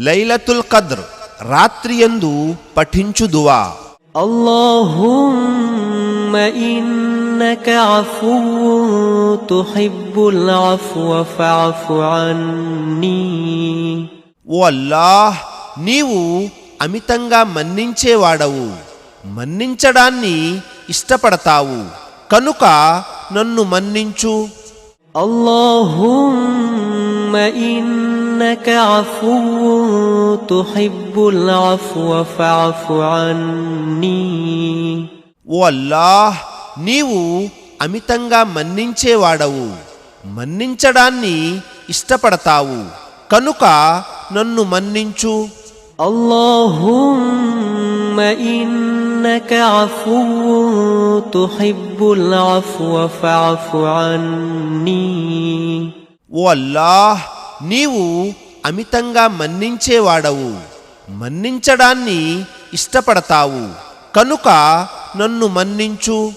లైలతుల్ కద్ర్ రాత్రియందు పఠించు దువా اللهم إنك عفو تحب العفو فاعف عني ఓ అల్లాహ్ నీవు అమితంగా మన్నించేవాడవు మన్నించడాన్ని ఇష్టపడతావు కనుక నన్ను మన్నించు اللهم إنك عفو تحب العفو فاعف عني ఓ అల్లాహ్ నీవు అమితంగా మన్నించేవాడవు మన్నించడాన్ని ఇష్టపడతావు కనుక నన్ను మన్నించు اللهم إنك عفو تحب العفو فاعف عني ఓ అల్లాహ్ నీవు అమితంగా మన్నించేవాడవు. మన్నించడాన్ని ఇష్టపడతావు. కనుక నన్ను మన్నించు.